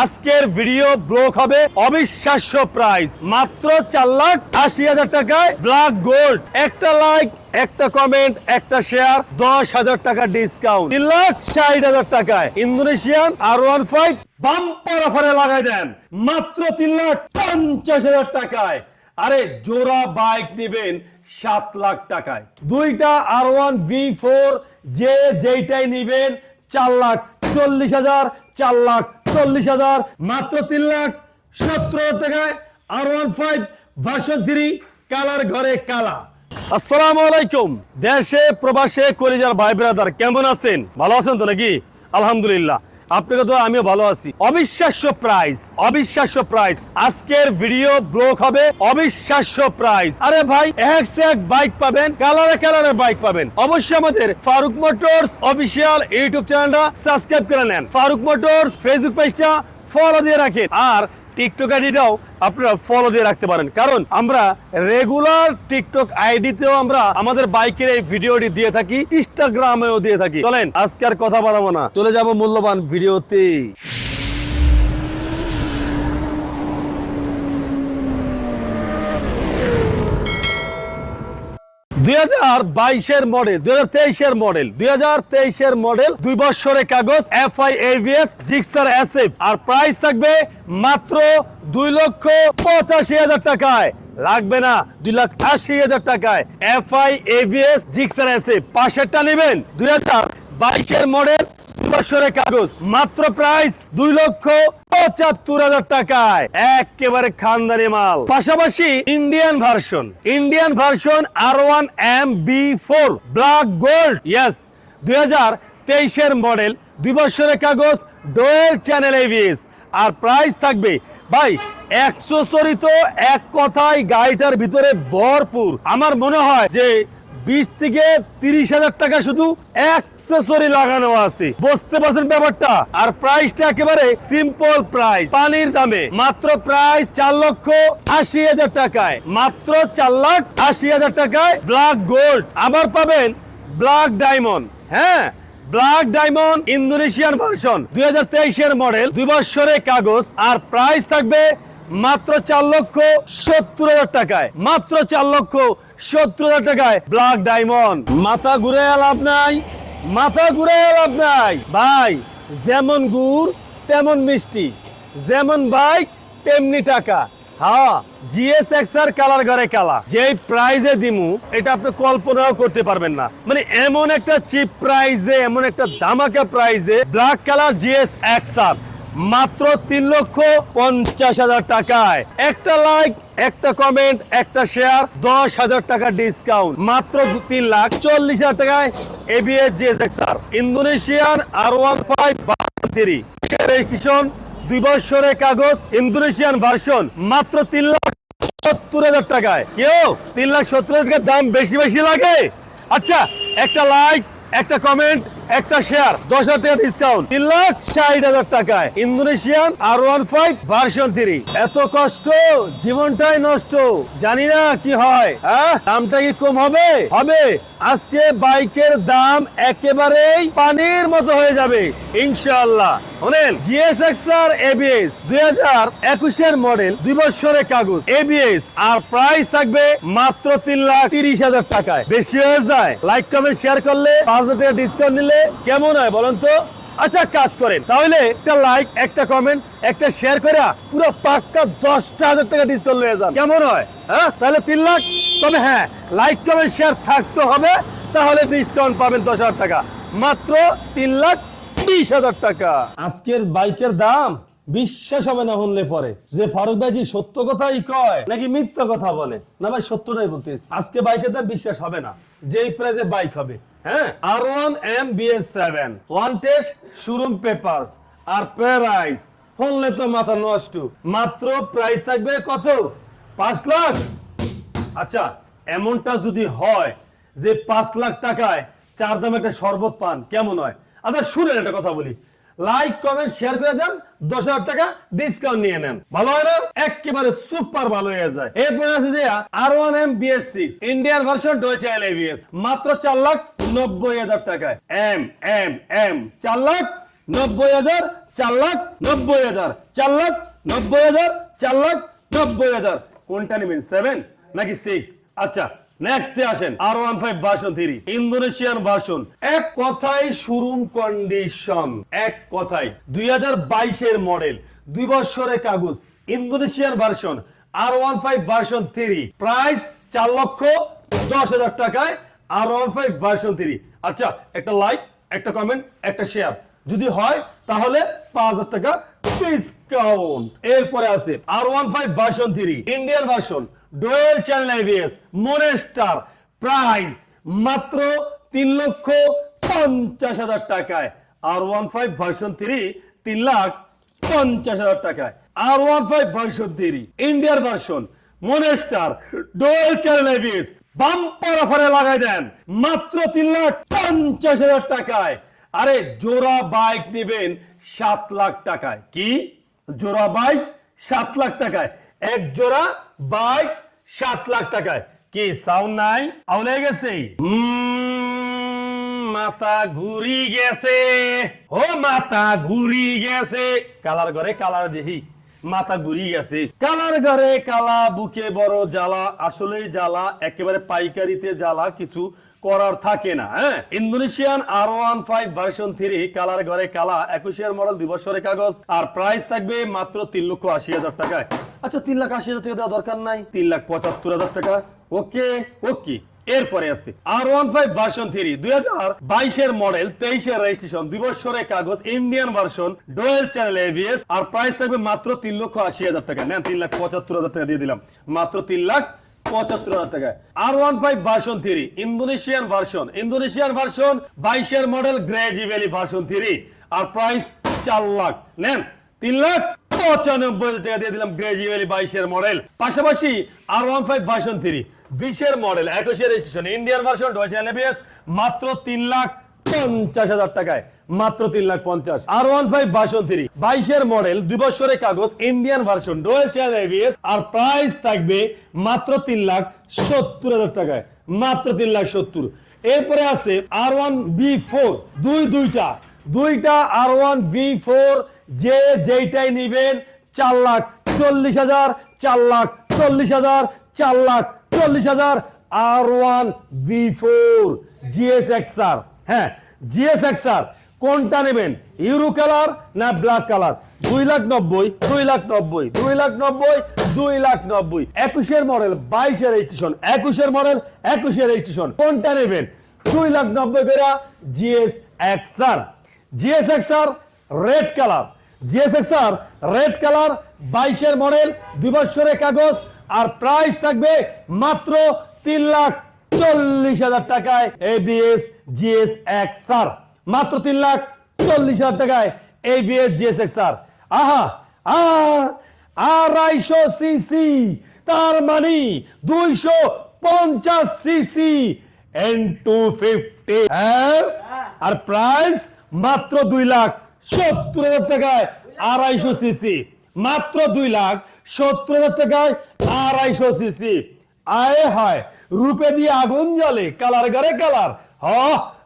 আজকের video block হবে অবিশ্বাস্য প্রাইস মাত্র চার লাখ আশি হাজার টাকায় ব্ল্যাক গোল্ড একটা লাইক একটা কমেন্ট একটা শেয়ার দশ হাজার টাকা ডিসকাউন্ট তিন লাখ ষাট হাজার টাকায়। Indonesian R one five bumper অফারে লাগাই দেন। মাত্র তিন লাখ পঞ্চাশ হাজার টাকায়। আরে জোড়া বাইক নেবেন সাত লাখ টাকায়। দুইটা আর ওয়ান বি ফোর যে যেইটাই নিবেন, চার লাখ চল্লিশ হাজার, চার লাখ চল্লিশ হাজার, মাত্র তিন লাখ সতেরো টাকায় R one five version three colour ঘরে কালা। আসসালাম আলাইকুম। দেশে, প্রবাসে কলিজার ভাই ব্রাদার কেমন আছেন? ভালো আছেন তো নাকি? আলহামদুলিল্লাহ। আপনাকে তো আমিও ভালো আছি। অবিশ্বাস্য প্রাইস অবিশ্বাস্য প্রাইস আজকের ভিডিও ব্লক হবে, অবিশ্বাস্য প্রাইস আরে ভাই, এক এক বাইক পাবেন কালারে কালারে বাইক পাবেন। অবশ্যই আমাদের ফারুক মোটরস অফিসিয়াল ইউটিউব চ্যানেলটা সাবস্ক্রাইব করে নেন। ফারুক মোটরস ফেসবুক পেজটা ফলো দিয়ে রাখেন। আর টিকটক আইডিটাও আপনারা ফলো দিয়ে রাখতে পারেন। কারণ আমরা রেগুলার টিকটক আইডিতেও আমরা আমাদের বাইকের এই ভিডিওটি দিয়ে থাকি ইনস্টাগ্রামেও দিয়ে থাকি। চলেন, আজকে আর কথা বাড়াবো না। চলে যাব মূল্যবান ভিডিওতে দুই হাজার বাইশের মডেল দুই হাজার তেইশের মডেল দুই হাজার তেইশের মডেল দুই বছরের কাগজ এফ আই এভিএস জিক্সার অ্যাসিভ আর প্রাইস থাকবে মাত্র দুই লক্ষ পঁচাশি হাজার টাকায়। লাগবে না, দুই লাখ আশি হাজার টাকায়। এফ আই এভিএস জিক্সার অ্যাসিভ পাশেরটা নেবেন। দুই হাজার বাইশের মডেল বছরের কাগজ, মাত্র প্রাইস দুই লক্ষ পঁচাত্তর হাজার টাকায়। একেবারে খানদারি মাল। পাশাপাশি Indian version Indian version R one M B four black gold yes দুই হাজার তেইশের মডেল দুই বছরের কাগজ ডোয়েল চ্যানেল এভিএস আর প্রাইস থাকবে, ভাই একশোসরিত এক কথায় গাড়িটার ভিতরে ভরপুর। আমার মনে হয় যে বিশ থেকে তিরিশ হাজার টাকা শুধু অ্যাক্সেসরি লাগানো আছে। বুঝতে পারছেন ব্যাপারটা? আর প্রাইসটা একেবারে সিম্পল প্রাইস পানির দামে। মাত্র প্রাইস চার লক্ষ আশি হাজার টাকায়। মাত্র চার লাখ আশি হাজার টাকায় ব্ল্যাক গোল্ড আবার পাবেন ব্ল্যাক ডায়মন্ড হ্যাঁ ব্ল্যাক ডায়মন্ড ইন্দোনেশিয়ান ভার্সন দুই হাজার তেইশের মডেল দুই বছরের কাগজ। আর প্রাইস থাকবে মাত্র চার লক্ষ সত্তর হাজার টাকায়। মাত্র চার লক্ষ সত্তর হাজার টাকায় ব্ল্যাক ডায়মন্ড মাথা ঘুরে লাভ নাই, মাথা ঘুরে লাভ নাই। ভাই, যেমন গুড়, তেমন মিষ্টি। যেমন বাইক তেমনি টাকা। হ্যাঁ জিএস এক্সার কালার ঘরে কালা। যে প্রাইজে দিমু, এটা আপনি কল্পনাও করতে পারবেন না। মানে এমন একটা চিপ প্রাইজে এমন একটা দামাকা প্রাইজে ব্ল্যাক কালার জিএস এক্সার মাত্র তিন লক্ষ পঞ্চাশ হাজার টাকায়। একটা লাইক একটা কমেন্ট একটা শেয়ার দশ হাজার টাকা ডিসকাউন্ট মাত্র তিন লাখ চল্লিশ হাজার টাকায় ABS XR Indonesian R one five registration দুই বছরের কাগজ, ইন্দোনেশিয়ান ভার্সন মাত্র তিন লাখ সত্তর হাজার টাকায়। কেউ তিন লাখ সত্তর হাজার টাকার দাম বেশি বেশি লাগে? আচ্ছা একটা লাইক একটা কমেন্ট একটা শেয়ার, দশ হাজার ডিসকাউন্ট তিন লাখ ষাট হাজার টাকায়। Indonesian R one five version three এত কষ্ট, জীবনটাই নষ্ট। জানি না কি হয় হ্যাঁ? দামটা কি কম হবে? হবে। আজকে বাইকের দাম একেবারেই পানির মতো হয়ে যাবে। ইনশাআল্লাহ। এবিএস দুই হাজার একুশের মডেল দুই বছরের কাগজ এবিএস আর প্রাইস থাকবে মাত্র তিন লাখ তিরিশ হাজার টাকায়। বেশি হয়ে যায়। লাইক কমেন্ট শেয়ার করলে পাঁচ হাজার ডিসকাউন্ট নিলে কেমন হয় বলেন তো? আচ্ছা কাজ করেন। তাহলে একটা লাইক একটা কমেন্ট একটা শেয়ার করে পুরো পাক্কা দশটা হাজার টাকা ডিসকাউন্ট নিয়ে যান। কেমন হয়? হ্যাঁ? তাহলে তিন লাখ? তবে হ্যাঁ লাইক কমেন্ট শেয়ার থাকতে হবে। তাহলে ডিসকাউন্ট পাবেন দশ হাজার টাকা। মাত্র তিন লাখ বিশ হাজার টাকা। আজকের বাইকের দাম বিশ্বাস হবে না শুনলে পরে। যে ফারুক ভাই কি সত্য কথাই কয়, নাকি মিথ্যা কথা বলে? না ভাই, সত্যটাই বলতেছি। আজকে বাইকের দাম বিশ্বাস হবে না। যেই প্রাইজে বাইক হবে। হ্যাঁ? R one M BS seven one test showroom paper আর প্রাইস শুনলে তো মাথা নষ্ট। মাত্র প্রাইস থাকবে কত? পাঁচ লাখ। আচ্ছা এমনটা যদি হয় যে পাঁচ লাখ টাকায় চার দামে একটা শরবত পান, কেমন হয়? আচ্ছা শুনেন একটা কথা বলি। লাইক কমেন্ট শেয়ার করে দেন। দশ হাজার টাকা ডিসকাউন্ট নিয়ে নেন। ভালো হয় না? একেবারে সুপার ভালো হয়ে যায়। এরপরে আছে যে R one M BS six Indian version ডয়েছে এল মাত্র চার লাখ নব্বই হাজার টাকায়। এম এম এম, চার লাখ, নব্বই হাজার, চার লাখ, নব্বই হাজার, চার লাখ, নব্বই হাজার, চার লাখ, নব্বই হাজার। কোনটা নেবেন সেভেন নাকি সিক্স আচ্ছা নেক্সট আসেন। R one five version three Indonesian version এক কথায় শোরুম কন্ডিশন এক কথায়। দুই হাজার বাইশের মডেল দুই বছরের কাগজ Indonesian version R one five version three price চার লক্ষ দশ হাজার টাকায়। R one five version three আচ্ছা একটা লাইক একটা কমেন্ট একটা শেয়ার যদি হয়, তাহলে পাঁচ হাজার টাকা ডিসকাউন্ট এরপরে আছে R one five version three Indian version dual channel ABS monster price মাত্র তিন লক্ষ পঞ্চাশ হাজার টাকায়। R one five version three তিন লাখ পঞ্চাশ হাজার টাকায়। R one five version three ইন্ডিয়ার version monster dual channel bumper অফারে লাগাই দেন, মাত্র তিন লাখ পঞ্চাশ হাজার টাকায়। আরে, জোড়া বাইক নেবেন সাত লাখ টাকায়। কি? জোড়া বাইক সাত লাখ টাকায়। এক জোড়া বাইক সাত লাখ টাকায়। কি সাউন্ড নাই? আউলে গেছে? মাথা ঘুরি গেছে। ও, মাথা ঘুরি গেছে। কালার ঘরে কালার দেখি। মাথা ঘুরিয়ে গেছে। কালার ঘরে কালা, বুকে বড় জ্বালা আসলে জ্বালা, একেবারে পাইকারিতে জ্বালা, কিছু করার থাকে না হ্যাঁ? Indonesian R one five version three colour ঘরে কালা একুশের মডেল দুই কাগজ, আর প্রাইস থাকবে মাত্র তিন লক্ষ আশি হাজার টাকায়। আচ্ছা তিন লাখ আশি হাজার টাকা দেওয়া দরকার নাই, তিন লাখ পঁচাত্তর হাজার টাকা। Okay okay. এরপরে আছে R one five version three দুই হাজার বাইশের মডেল তেইশের রেজিস্ট্রেশন দুই বছরের কাগজ Indian version dual channel ABS আর প্রাইস থাকবে মাত্র তিন লক্ষ আশি হাজার টাকা। নেন, তিন লাখ পঁচাত্তর হাজার টাকা দিয়ে দিলাম। মাত্র তিন লাখ পঁচাত্তর হাজার টাকায় R one five version three Indonesian version Indonesian version বাইশের মডেল গ্রেজি ভার্সন থ্রি আর প্রাইস চার লাখ। নেন, তিন লাখ পঁচানব্বই টাকা দিয়ে দিলাম গ্রেজি বাইশের মডেল পাশাপাশি R one five version three বিশের মডেল, একুশের রেজিস্ট্রেশন ইন্ডিয়ান ভার্সন ডয়েশন এবিএস মাত্র তিন লাখ পঞ্চাশ হাজার টাকায়, মাত্র তিন লাখ পঞ্চাশ। R one five version three বাইশের মডেল, দুই বছরের কাগজ Indian version dual channel ABS আর প্রাইস থাকবে মাত্র তিন লাখ সত্তর হাজার টাকায়, মাত্র তিন লাখ সত্তর। এরপরে আছে আর ওয়ান বি ফোর দুই দুইটা দুইটা আর ওয়ান বি ফোর যে যেইটাই নিবেন, চার লাখ চল্লিশ হাজার, চার লাখ চল্লিশ হাজার, চার লাখ চল্লিশ হাজার R one B four GS XR হ্যাঁ জিএস এক্সআর কোনটা নেবেন? ইউরো কালার না ব্ল্যাক কালার দুই লাখ নব্বই, দুই লাখ নব্বই, দুই লাখ নব্বই, দুই লাখ নব্বই। একুশের মডেল বাইশের রেজিস্ট্রেশন একুশের মডেল একুশের রেজিস্ট্রেশন কোনটা নেবেন? দুই লাখ নব্বই করে GS XR GS XR red colour GS XR red colour বাইশের মডেল দুই বছরের কাগজ আর প্রাইস থাকবে মাত্র তিন লাখ চল্লিশ হাজার টাকায়। এ এবিএস জিএস এক্সআর মাত্র তিন লাখ চল্লিশ হাজার টাকায় এ এবিএস জিএস আহা, আর, আড়াইশো সিসি তার মানে দুইশো পঞ্চাশ সিসি এন টু ফিফটি আর প্রাইস মাত্র দুই লাখ সত্তর হাজার টাকায় আড়াইশো সিসি মাত্র দুই লাখ সত্তর হাজার টাকায় আড়াইশো সিসি। আয় হায়, রূপে দিয়ে আগুন জ্বলে, কালার গারে কালার। হ,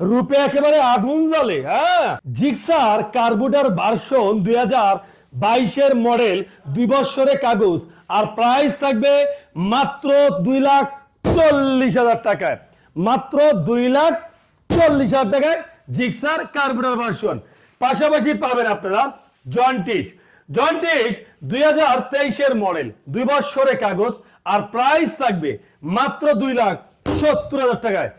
রূপে একেবারে আগুন জ্বলে হ্যাঁ? জিক্সার কার্বুটার ভার্সন দুই হাজার বাইশের মডেল, দুই বছরের কাগজ। আর প্রাইস থাকবে মাত্র দুই লাখ চল্লিশ হাজার টাকায়। মাত্র দুই লাখ চল্লিশ হাজার টাকায় জিক্সার কার্বুটার ভার্সন। পাশাপাশি পাবেন আপনারা জন্টিস জন্টিস দুই হাজার তেইশের মডেল, দুই বছরের কাগজ, আর প্রাইস থাকবে মাত্র দুই লাখ সত্তর হাজার টাকায়।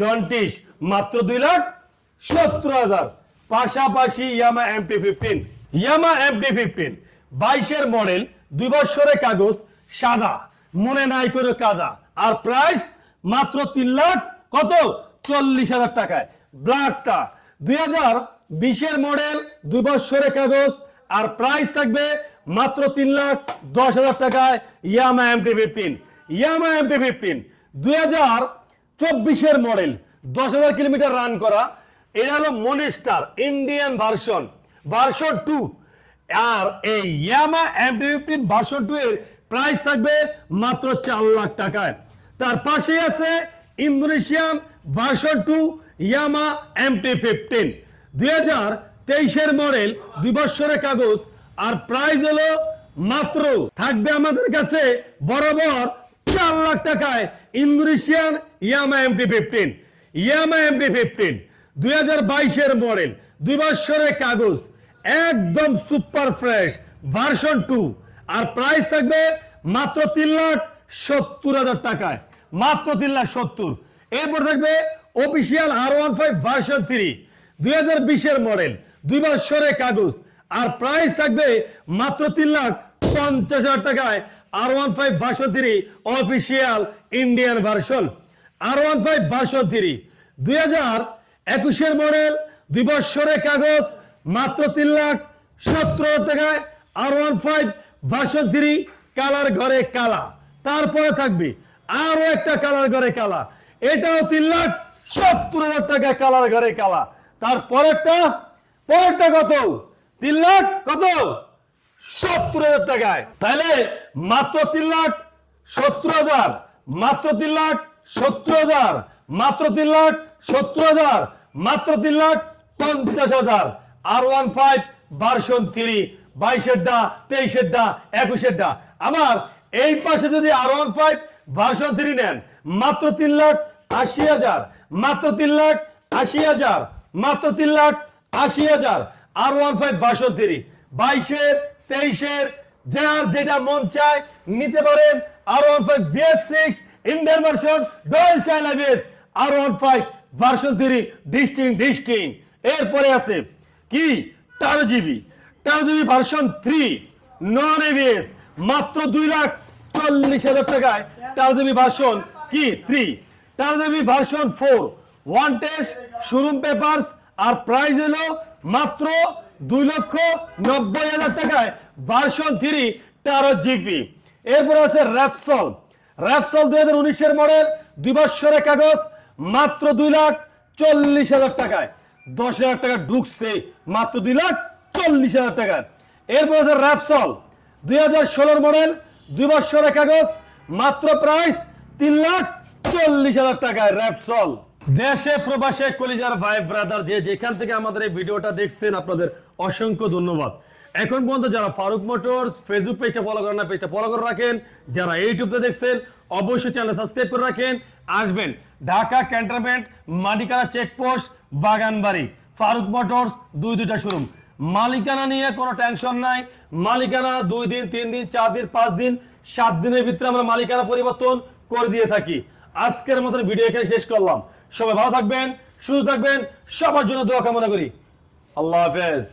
জন্টিস মাত্র দুই লাখ সত্তর হাজার। পাশাপাশি Yamaha MT fifteen. Yamaha MT fifteen, বাইশের মডেল, দুই বছরের কাগজ, সাদা, মনে নাই করে কাদা। আর প্রাইস মাত্র তিন লাখ কত? চল্লিশ হাজার টাকায়। ব্ল্যাকটা দুই হাজার বিশের মডেল, দুই বছরের কাগজ আর প্রাইস থাকবে মাত্র তিন লাখ দশ হাজার টাকায় Yamaha MT fifteen Yamaha MT fifteen দুই হাজার চব্বিশের মডেল দশ হাজার কিলোমিটার রান করা। এটা হলো monster Indian version version two আর এই Yamaha MT fifteen version two এর প্রাইস থাকবে মাত্র চার লাখ টাকায়। তার পাশে আছে Indonesian version two Yamaha MT fifteen দুই হাজার তেইশের মডেল, দুই বছরের কাগজ, আর প্রাইস হলো মাত্র, থাকবে আমাদের কাছে বরাবর চার লাখ টাকায় Indonesian Yamaha MT fifteen. Yamaha MT fifteen, দুই হাজার বাইশের মডেল, দুই বছরের কাগজ, একদম সুপার ফ্রেশ ভার্সন টু আর প্রাইস থাকবে মাত্র তিন লাখ সত্তর হাজার টাকায়, মাত্র তিন লাখ সত্তর। এরপর থাকবে official R one five version three দুই হাজার বিশের মডেল দুই বছরের কাগজ। আর প্রাইস থাকবে মাত্র তিন লাখ পঞ্চাশ হাজার টাকায় R one five version three official Indian version R one five version three দুই হাজার একুশের মডেল দুই বছরের কাগজ, মাত্র তিন লাখ হাজার টাকায় R one five version three colour ঘরে কালা। তারপরে থাকবে আরও একটা কালার ঘরে কালা। এটাও তিন লাখ সত্তর হাজার টাকায় কালার ঘরে কালা। তারপরেরটা পরেরটা কত? তিন লাখ কত? সত্তর হাজার টাকায়। তাহলে মাত্র তিন লাখ সত্তর হাজার, মাত্র তিন লাখ সত্তর হাজার, মাত্র তিন লাখ সত্তর হাজার, মাত্র তিন লাখ পঞ্চাশ হাজার। R one five version three, বাইশের ডা, তেইশের ডা, একুশের ডা। আবার এই পাশে যদি R one five version three নেন, মাত্র তিন লাখ আশি হাজার, মাত্র তিন লাখ আশি হাজার, মাত্র তিন লাখ আশি হাজার, আর ওয়ান ফাইভ থ্রি বাইশের, তেইশের, যার যেটা মন চায় নিতে পারেন R one five BS six, Indian version dual China BS, R one five version three ডিস্টিং ডিস্টিং। এরপরে আছে কি? তেরো জিবি তেরো GB version three, non ABS, মাত্র দুই লাখ চল্লিশ হাজার টাকায় তেরো জিবি ভার্সন কি? থ্রি। তেরো GB version four, one test, showroom papers আর প্রাইস হলো মাত্র দুই লক্ষ নব্বই হাজার টাকায় ভার্সন থ্রি তেরো জিবি এরপর আছে র্যাপসল র্যাপসল দুই হাজার উনিশের মডেল দুই বছরের কাগজ, মাত্র দুই লাখ চল্লিশ হাজার টাকায়। দশ হাজার টাকা ঢুকছে, মাত্র দুই লাখ চল্লিশ হাজার টাকায়। এরপর আছে র্যাপসল দুই হাজার ষোলোর মডেল দুই বছরের কাগজ, মাত্র প্রাইস তিন লাখ চল্লিশ হাজার টাকায় র্যাপসল দেশে, প্রবাসে, কলিজার ভাই ব্রাদার যে যেখান থেকে আমাদের এই ভিডিওটা দেখছেন, আপনাদের অসংখ্য ধন্যবাদ। এখন পর্যন্ত যারা ফারুক মোটরস ফেসবুক পেজটা ফলো করেন না, পেজটা ফলো করে রাখেন। যারা ইউটিউবে দেখছেন, অবশ্যই চ্যানেল সাবস্ক্রাইব করে রাখেন। আসবেন Dhaka Cantonment Matikara checkpost Baganbari, Farooq Motors, দুই দুইটা শোরুম মালিকানা নিয়ে কোনো টেনশন নাই। মালিকানা দুই দিন, তিন দিন, চার দিন, পাঁচ দিন, সাত দিনের ভিতরে আমরা মালিকানা পরিবর্তন করে দিয়ে থাকি। আজকের মতন ভিডিও এখানে শেষ করলাম। সবাই ভালো থাকবেন সুস্থ থাকবেন সবার জন্য দোয়া কামনা করি। আল্লাহ হাফেজ।